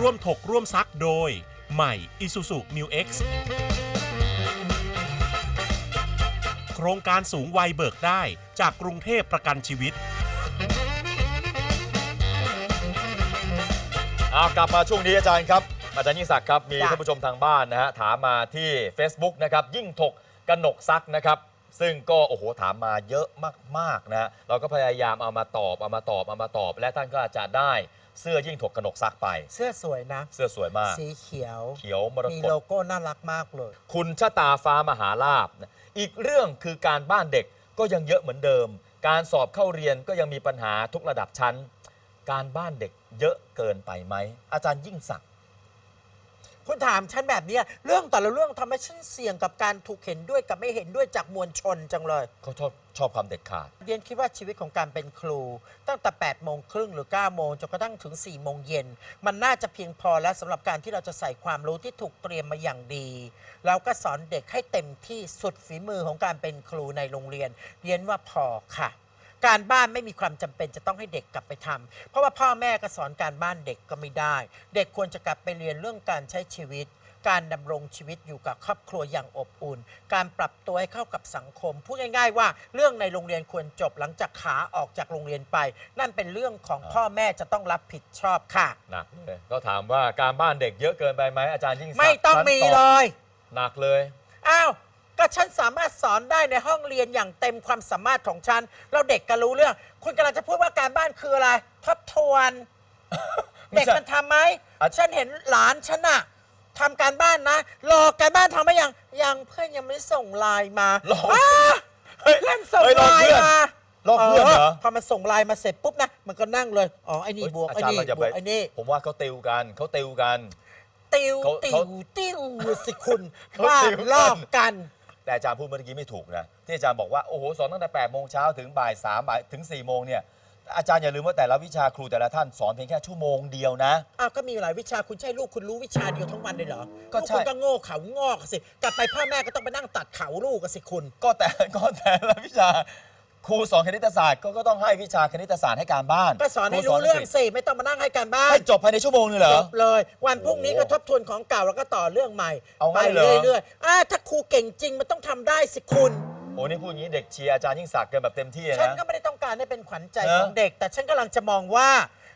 ร่วมถกร่วมซักโดย ใหม่ Isuzu Mu X โครงการสูงวัยเบิกได้จากกรุงเทพประกันชีวิต เอากลับมาช่วงนี้อาจารย์ครับ อาจารย์ยิ่งศักดิ์ครับ มีจ้ะ ท่านผู้ชมทางบ้านนะฮะถามมาที่ Facebook นะครับ ยิ่งถกกนกซักนะครับ ซึ่งก็โอ้โหถามมาเยอะมากๆนะฮะเราก็พยายามเอามาตอบเอามาตอบเอามาตอบ และท่านก็อาจจะได้ เสื้อยิ่งถกกนกซักไป เสื้อสวยนะ เสื้อสวยมาก สีเขียว เขียวมรมีกโลตโก้น่ารักมากเลย คุณชะตาฟ้ามหาลาบนะอีกเรื่องคือการบ้านเด็กก็ยังเยอะเหมือนเดิม การสอบเข้าเรียนก็ยังมีปัญหาทุกระดับชั้น การบ้านเด็กเยอะเกินไปไหมอาจารย์ยิ่งศักดิ์ คุณถามฉันแบบเนี้ยเรื่องแต่ละเรื่องทำให้ฉันเสี่ยงกับการถูกเห็นด้วยกับไม่เห็นด้วยจากมวลชนจังเลย เขาชอบชอบความเด็ดขาด เรียนคิดว่าชีวิตของการเป็นครู ตั้งแต่8โมงครึ่งหรือ9โมงจนกระทั่งถึง4โมงเย็น มันน่าจะเพียงพอแล้วสำหรับการที่เราจะใส่ความรู้ที่ถูกเตรียมมาอย่างดีแล้วก็สอนเด็กให้เต็มที่สุดฝีมือของการเป็นครูในโรงเรียนเรียนว่าพอค่ะ การบ้านไม่มีความจำเป็นจะต้องให้เด็กกลับไปทำเพราะว่าพ่อแม่ก็สอนการบ้านเด็กก็ไม่ได้ เด็กควรจะกลับไปเรียนเรื่องการใช้ชีวิต การดำรงชีวิตอยู่กับครอบครัวอย่างอบอุ่น การปรับตัวให้เข้ากับสังคม พูดง่าย ๆ ว่าเรื่องในโรงเรียนควรจบหลังจากขาออกจากโรงเรียนไป นั่นเป็นเรื่องของพ่อแม่จะต้องรับผิดชอบค่ะ หนักเลยก็ถามว่าการบ้านเด็กเยอะเกินไปไหมอาจารย์ยิ่งศักดิ์ไม่ต้องท่านมีบเลย หนักเลย อ้าว ก็ฉันสามารถสอนได้ในห้องเรียนอย่างเต็มความสามารถของฉันแล้วเด็กก็รู้เรื่อง คุณกำลังจะพูดว่าการบ้านคืออะไร ทบทวน ไม่เด็กใช่มันทำไหมอะ ฉันเห็นหลานฉันอะทำการบ้านนะ รอการบ้านทำไหมยัง ยังเพื่อนยังไม่ส่งไลน์มารออ้าเฮ้ยเพื่อนส่งเฮ้ยรอไลเพื่น์อน มารอเพื่อนเหรอ พอมันส่งไลน์มาเสร็จปุ๊บนะ มันก็นั่งเลย อ๋อ ไอ้นี่บวกอาไอ้จารย์นี่เราจะบไปวก ไอ้นี่ ผมว่าเขาติวกันเขาติวกัน ติวเขาติเขาวติวสิคุณเขาว่าติวกัน ลอกกัน แต่อาจารย์พูดเมื่อกี้ไม่ถูกนะที่อาจารย์บอกว่าโอ้โหสอนตั้งแต่8โมงเช้าถึงบ่าย3บ่ายถึง4โมงเนี่ยอาจารย์อย่าลืมว่าแต่ละวิชาครูแต่ละท่านสอนเพียงแค่ชั่วโมงเดียวนะ อ้าวก็มีหลายวิชาคุณใช่ลูกคุณรู้วิชาเดียวทั้งวันเลยเหรอก็ลูกใช่ คุณก็โง่เขางอกสิ กลับไปพ่อแม่ก็ต้องไปนั่งตัดเขาลูกกันสิคุณ ก็แต่ก็แต่ละวิชา ครูสอนคณิตศาสตร์ก็ก็ต้องให้วิชาคณิตศาสตร์ให้การบ้านก็สอนให้ครู้เรื่องกฤษสิไม่ต้องมานั่งให้การบ้านให้จบภายในชั่วโมงนึงเหรจอบเลย วันพรุ่งนี้โอ้ก็โหทบทวนของเก่าแล้วก็ต่อเรื่องใหม่เอาไปงั้นเหรอ เรื่อยๆอ่าถ้าครูเก่งจริงมันต้องทำได้สิคุณ โอ้นี่พูดอย่างนี้เด็กเชียร์อาจารย์ยิ่งศักดิ์กันแบบเต็มที่เลยฉันนะ ก็ไม่ได้ต้องการให้เป็นขวัญใจเนอะ ของเด็ก แต่ฉันกำลังจะมองว่า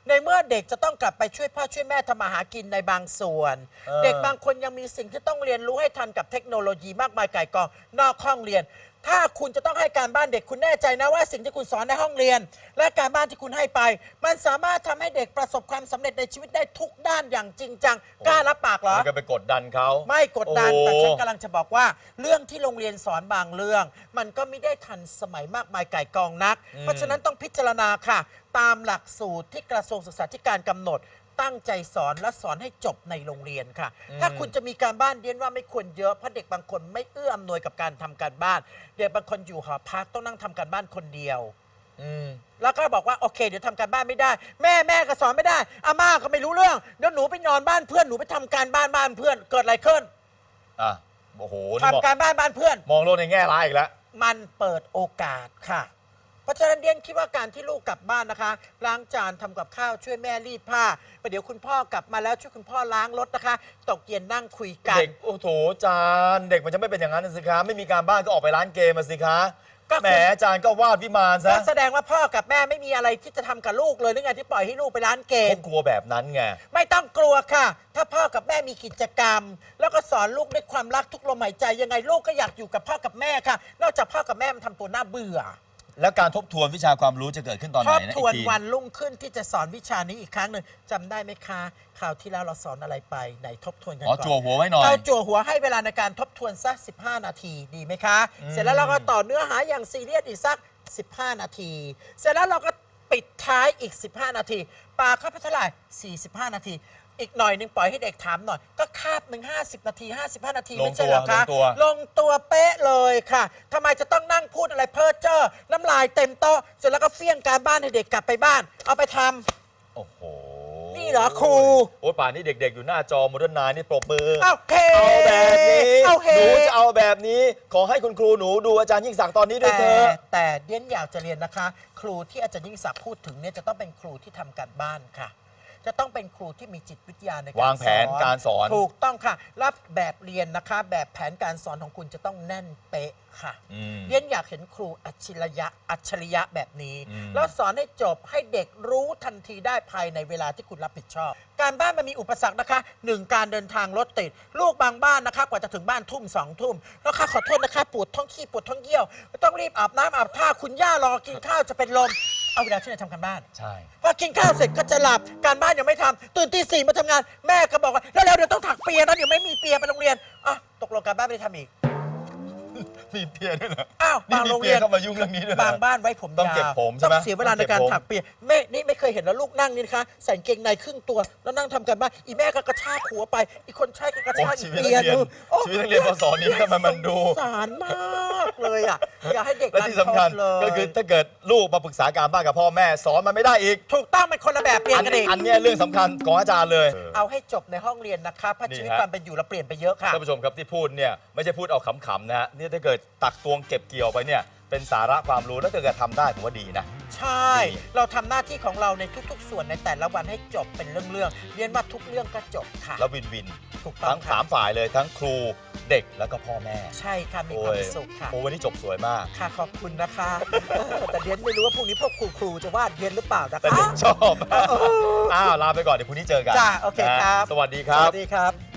ในเมื่อเด็กจะต้องกลับไปช่วยพ่อช่วยแม่ทำมาหากินในบางส่วนเออเด็กบางคนยังมีสิ่งที่ต้องเรียนรู้ให้ทันกับเทคโนโลยีมากมายไก่ายกองนอกห้องเรียน ถ้าคุณจะต้องให้การบ้านเด็กคุณแน่ใจนะว่าสิ่งที่คุณสอนในห้องเรียน และการบ้านที่คุณให้ไป มันสามารถทำให้เด็กประสบความสำเร็จในชีวิตได้ทุกด้านอย่างจริงจังกล้ารับปากเหรอมันก็ไปกดดันเขา ไม่กดดัน โอ้ แต่ฉันกำลังจะบอกว่า เรื่องที่โรงเรียนสอนบางเรื่อง มันก็ไม่ได้ทันสมัยมากมายไก่ายกองนัก เพราะฉะนั้นต้องพิจารณาค่ะ ตามหลักสูตรที่กระทรวงศึกษาธิการกำหนด ตั้งใจสอนและสอนให้จบในโรงเรียนค่ะ ถ้าคุณจะมีการบ้านเรียนว่าไม่ควรเยอะเพราะเด็กบางคนไม่เอื้ออำนวยกับการทำการบ้าน เด็กบางคนอยู่หอพักต้องนั่งทำการบ้านคนเดียว อืม แล้วก็บอกว่าโอเค เดี๋ยวทำการบ้านไม่ได้ แม่แม่ก็สอนไม่ได้อาม่าก็ไม่รู้เรื่องเดี๋ยวหนูไปนอนบ้านเพื่อนหนูไปทำการบ้านบ้านเพื่อนเกิดอะไรขึ้นอะโอ้โหนี่มองทำการบ้านบ้านเพื่อน มองโลกในแง่ร้ายอีกแล้ว มันเปิดโอกาสค่ะ เพราะฉะนั้นเดียนคิดว่าการที่ลูกกลับบ้านนะคะ ล้างจานทำกับข้าวช่วยแม่รีดผ้าประเดี๋ยวคุณพ่อกลับมาแล้วช่วยคุณพ่อล้างรถนะคะ ตกเย็นนั่งคุยกัน เด็กโอ้โถจานเด็กมันจะไม่เป็นอย่างนั้นนะสิคะไม่มีการบ้านก็ออกไปร้านเกมมาสิคะก็คุณ แหมอาจารย์ก็วาดวิมานซะก็แสดงว่าพ่อกับแม่ไม่มีอะไรที่จะทำกับลูกเลยหรือไงที่ปล่อยให้ลูกไปร้านเกมเขากลัวแบบนั้นไงไม่ต้องกลัวค่ะ ถ้าพ่อกับแม่มีกิจกรรม แล้วก็สอนลูกด้วยความรักทุกลมหายใจยังไงลูกก็อยากอยู่กับพ่อกับแม่ค่ะ นอกจากพ่อกับแม่มันทำตัวน่าเบื่อ แล้วการทบทวนวิชาความรู้จะเกิดขึ้นตอนไหทนบนะทวนอีกทีวันรุ่งขึ้นที่จะสอนวิชานี้อีกครั้งหนึ่งจำได้ไหมคะคราวที่แล้วเราสอนอะไรไปไหนทบทวนกันอ๋อก่อน จั่วหัวไว้หน่อย เราจั่วหัวให้เวลาในการทบทวนสัก 15 นาทีดีไหมคะ เสร็จแล้วเราก็ต่อเนื้อหาอย่างซีเรียสอีกสัก 15 นาที เสร็จแล้วเราก็ปิดท้ายอีก 15 นาที ปาเข้าไปเท่าไหร่45 นาที อีกหน่อยหนึ่งปล่อยให้เด็กถามหน่อย ก็คาบหนึ่ง50นาที55นาทีลงไม่ใช่เหรอคะตัวลงตัว ลงตัวเป๊ะเลยค่ะทำไมจะต้องนั่งพูดอะไรเพ้อเจ้อน้ำลายเต็มโต๊ะเสร็จแล้วก็เฟี้ยงการบ้านให้เด็กกลับไปบ้าน เอาไปทำ โอ้โหนี่เหรอครู โอ้ยป่านนี้เด็ก ๆ อยู่หน้าจอม o ด r n นายนี่ปรบมือ เอาเฮเอาแบบนี้เอาเฮหนูจะเอาแบบนี้ ขอให้คุณครูหนูดูอาจารย์ยิ่งศักดิ์ตอนนี้ด้วยแต่เถอะแต่เดียนอยากจะเรียนนะคะ ครูที่อาจารย์ยิ่งศักดิ์พูดถึงเนี่ยจะต้องเป็นครูที่ทำการบ้านค่ะ จะต้องเป็นครูที่มีจิตวิทยาในการวางแผนการสอน ถูกต้องค่ะแล้วแบบเรียนนะคะ แบบแผนการสอนของคุณจะต้องแน่นเป๊ะค่ะอืม เรียนอยากเห็นครูอัจฉริยะอัจฉริยะแบบนี้ อืม แล้วสอนให้จบให้เด็กรู้ทันทีได้ภายในเวลาที่คุณรับผิดชอบ การบ้านมันมีอุปสรรคนะคะหนึ่งการเดินทางรถติด ลูกบางบ้านนะคะ กว่าจะถึงบ้านทุ่มสองทุ่มแล้วค่ะขอโทษนะคะปวดท้องขี้ปวดท้องเยี่ยว ต้องรีบอาบน้ำอาบท่าคุณย่ารอกินข้าวจะเป็นลม เอาเวลาที่ไหนทำการบ้าน ใช่ พอกินข้าวเสร็จก็จะหลับ การบ้านยังไม่ทำตื่นตีสี่มาทำงาน แม่ก็บอกว่าแล้วๆเดี๋ยวต้องถักเปียนะเดี๋ยวไม่มีเปียไปโรงเรียนอะตกลงการบ้านไม่ได้ทำอีก มีเพียด้วยเหรออ้าวนี่ บางมีโรงเปีเรียยนเข้ามายุ่งเรื่องนี้ด้วยเหรบางบ้านไว้ผมต้องยาวเก็บผมใช่ไหมต้องเสียเวลาในการต้องเก็บผม ถักเปียไม่นี่ไม่เคยเห็นแล้วลูกนั่งนี่นะคะใส่กางเกงในครึ่งตัวแล้วนั่งทำการบ้านอีแม่ก็กระชากหัวไป อีกคนใช้ก็กระโอ้ชากชีอีวิตนักเรียนเปียดูโอ้ชีวิตนักเรียนพศนี้ทำไมมันดู สงสารมากเลยอะอย่าให้เด็กและที่สำคัญรันทดเลยก็คือถ้าเกิดลูกมาปรึกษาการบ้านกับพ่อแม่สอนมันไม่ได้อีกถูกต้องเป็นคนละแบบเรียนอันกันเอง อันเนี้ยเรื่องสำคัญของอาจารย์เลย เอาให้จบในห้องเรียนนะคะเพราะนี่ชีวิตฮะ ความเป็นอยู่เราเปลี่ยนไปเยอะค่ะ ท่านผู้ชมครับที่พูดเนี่ยไม่ใช่พูดเอาขำๆนะฮะนี่ถ้าเกิดตักตวงเก็บเกี่ยวไปเนี่ยเป็นสาระความรู้แล้วถ้าเกิดทำได้ผมว่าดีนะ ใช่ ดี เราทำหน้าที่ของเราในทุกๆ ส่วนในแต่ละวันให้จบเป็นเรื่องๆเรียนมาทุกเรื่องก็จบค่ะ แล้ววินวินถูกต้อทั้งงค่ะ สามฝ่ายเลยทั้งครูเด็กแล้วก็พ่อแม่ใช่ค่ะ มีโอ้ความยสุขค่ะ โอ้วันนี้จบสวยมาก ค่ะ ขอบคุณนะคะ แต่เรียนไม่รู้ว่าพรุ่งนี้พวกครูครูๆจะวาดเรียนหรือเปล่านะแต่คะเด็กชอบ อ้าว ลาไปก่อน เดี๋ยวพรุ่งนี้เจอกันจ้าโอเคนะครับ สวัสดีคสรับ วัสดีครับ